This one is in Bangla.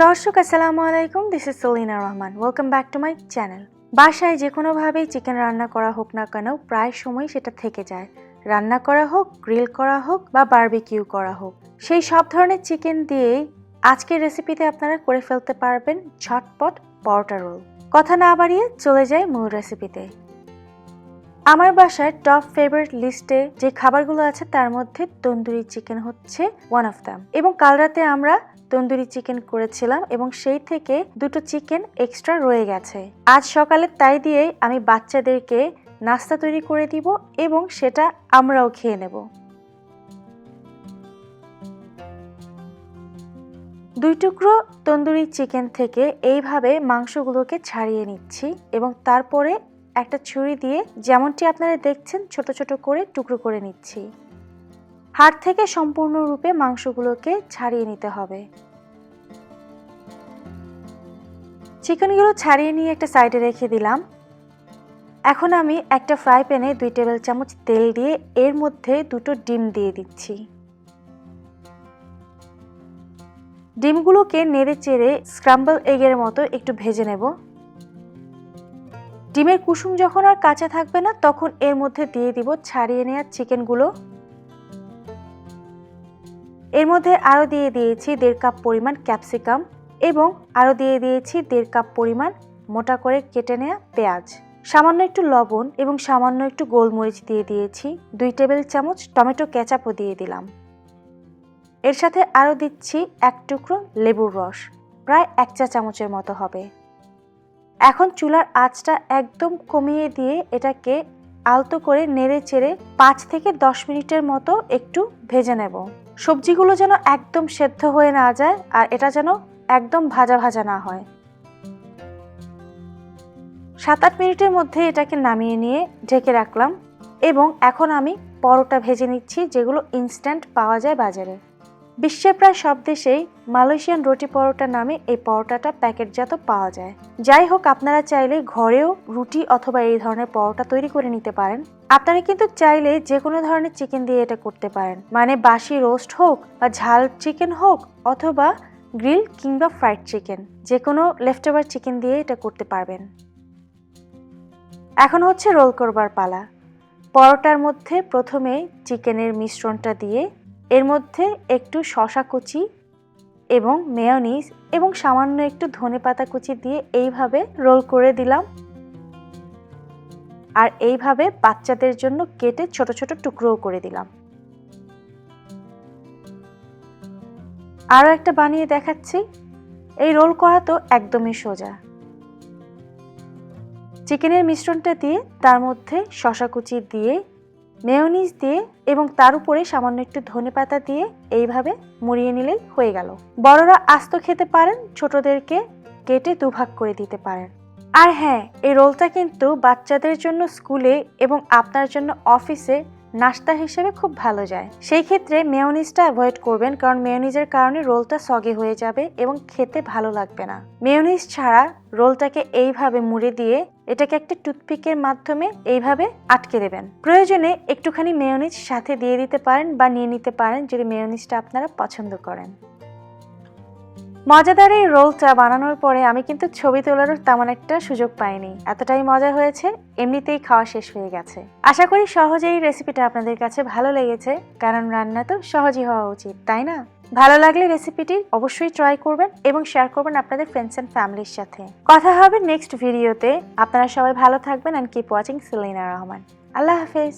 দর্শক, আসসালামু আলাইকুম। This is Salina Rahman welcome back to my channel বাসায় যে কোনোভাবেই চিকেন রান্না করা হোক না কেন, প্রায় সময় সেটা থেকে যায়। রান্না করা হোক গ্রিল করা হোক বা বারবিকিউ করা হোক। সেই সব ধরনের চিকেন দিয়েই আজকের রেসিপিতে আপনারা করে ফেলতে পারবেন ঝটপট পরোটা রোল কথা না বাড়িয়ে চলে যায় মূল রেসিপিতে আমার বাসায় টপ ফেভারিট লিস্টে যে খাবারগুলো আছে, তার মধ্যে তন্দুরি চিকেন হচ্ছে ওয়ান অফ দ্যাম এবং কাল রাতে আমরা তন্দুরি চিকেন করেছিলাম এবং সেই থেকে দুটো চিকেন এক্সট্রা রয়ে গেছে। আজ সকালে তাই দিয়েই আমি বাচ্চাদেরকে নাস্তা তৈরি করে দিব এবং সেটা আমরাও খেয়ে নেব। দুই টুকরো তন্দুরি চিকেন থেকে এইভাবে মাংসগুলোকে ছাড়িয়ে নিচ্ছি এবং তারপরে একটা ছুরি দিয়ে যেমনটি আপনারা দেখছেন ছোট ছোট করে টুকরো করে নিচ্ছি। হাড় থেকে সম্পূর্ণরূপে মাংসগুলোকে ছাড়িয়ে নিতে হবে। চিকেনগুলো ছাড়িয়ে নিয়ে একটা সাইডে রেখে দিলাম। এখন আমি একটা ফ্রাই প্যানে দুই টেবিল চামচ তেল দিয়ে এর মধ্যে দুটো ডিম দিয়ে দিচ্ছি। ডিমগুলোকে নেড়ে চেড়ে স্ক্রাম্বল এগের মতো একটু ভেজে নেব। ডিমের কুসুম যখন আর কাঁচা থাকবে না, তখন এর মধ্যে দিয়ে দিব ছাড়িয়ে নেওয়া চিকেনগুলো। এর মধ্যে আরও দিয়ে দিয়েছি দেড় কাপ পরিমাণ ক্যাপসিকাম। এবং আরও দিয়ে দিয়েছি দেড় কাপ পরিমাণ মোটা করে কেটে নেওয়া পেঁয়াজ। সামান্য একটু লবণ এবং সামান্য একটু গোলমরিচ দিয়ে দিয়েছি। দুই টেবিল চামচ টমেটো কেচাপও দিয়ে দিলাম। এর সাথে আরও দিচ্ছি এক টুকরো লেবুর রস। প্রায় এক চা চামচের মতো হবে। এখন চুলার আঁচটা একদম কমিয়ে দিয়ে এটাকে আলতো করে নেড়ে চেড়ে পাঁচ থেকে দশ মিনিটের মতো একটু ভেজে নেব। সবজিগুলো যেন একদম সেদ্ধ হয়ে না যায় আর এটা যেন একদম ভাজা ভাজা না হয়। সাত আট মিনিটের মধ্যে এটাকে নামিয়ে নিয়ে ঢেকে রাখলাম এবং এখন আমি পরোটা ভেজে নিচ্ছি যেগুলো ইনস্ট্যান্ট পাওয়া যায় বাজারে। বিশ্বের প্রায় সব দেশেই মালয়েশিয়ান রুটি পরোটা নামে এই পরোটাটা প্যাকেটজাত পাওয়া যায়। যাই হোক, আপনারা চাইলে ঘরেও রুটি অথবা এই ধরনের পরোটা তৈরি করে নিতে পারেন। আপনারা কিন্তু চাইলে যে কোনো ধরনের চিকেন দিয়ে এটা করতে পারেন। মানে বাসি রোস্ট হোক বা ঝাল চিকেন হোক অথবা গ্রিল কিংবা ফ্রাইড চিকেন যে কোনো লেফট ওভার চিকেন দিয়ে এটা করতে পারবেন। এখন হচ্ছে রোল করবার পালা। পরোটার মধ্যে প্রথমে চিকেনের মিশ্রণটা দিয়ে, এর মধ্যে একটু শশা কুচি এবং মেয়নিজ এবং সামান্য একটু ধনে পাতা কুচি দিয়ে এইভাবে রোল করে দিলাম। আর এইভাবে বাচ্চাদের জন্য কেটে ছোট ছোট টুকরোও করে দিলাম। আরও একটা বানিয়ে দেখাচ্ছি। এই রোল করা তো একদমই সোজা। চিকেনের মিশ্রণটা দিয়ে তার মধ্যে শশা কুচি দিয়ে, মেয়নিজ দিয়ে এবং তার উপরে সামান্য একটু ধনে পাতা দিয়ে এইভাবে মুড়িয়ে নিলেই হয়ে গেল। বড়রা আস্ত খেতে পারেন, ছোটদেরকে কেটে দুভাগ করে দিতে পারেন। আর হ্যাঁ এই রোলটা কিন্তু বাচ্চাদের জন্য স্কুলে এবং আপনার জন্য অফিসে নাস্তা হিসেবে খুব ভালো যায়। সেই ক্ষেত্রে মেয়নিজটা অ্যাভয়েড করবেন কারণ মেয়নিজের কারণে রোলটা সগে হয়ে যাবে এবং খেতে ভালো লাগবে না। মেয়নিজ ছাড়া রোলটাকে এইভাবে মুড়ে দিয়ে এটাকে একটা টুথপিকের মাধ্যমে এইভাবে আটকে দেবেন। প্রয়োজনে একটুখানি মেয়নিজ সাথে দিয়ে দিতে পারেন বা নিয়ে নিতে পারেন যদি মেয়নিজটা আপনারা পছন্দ করেন। মজাদার এই রোলটা বানানোর পরে আমি কিন্তু ছবি তোলারও তেমন একটা সুযোগ পাইনি। এতটাই মজা হয়েছে, এমনিতেই খাওয়া শেষ হয়ে গেছে। আশা করি সহজেই রেসিপিটা আপনাদের কাছে ভালো লেগেছে, কারণ রান্না তো সহজই হওয়া উচিত, তাই না? ভালো লাগলে রেসিপিটি অবশ্যই ট্রাই করবেন এবং শেয়ার করবেন আপনাদের ফ্রেন্ডস অ্যান্ড ফ্যামিলির সাথে। কথা হবে নেক্সট ভিডিওতে আপনারা সবাই ভালো থাকবেন and keep watching Salina Rahman আল্লাহ হাফেজ।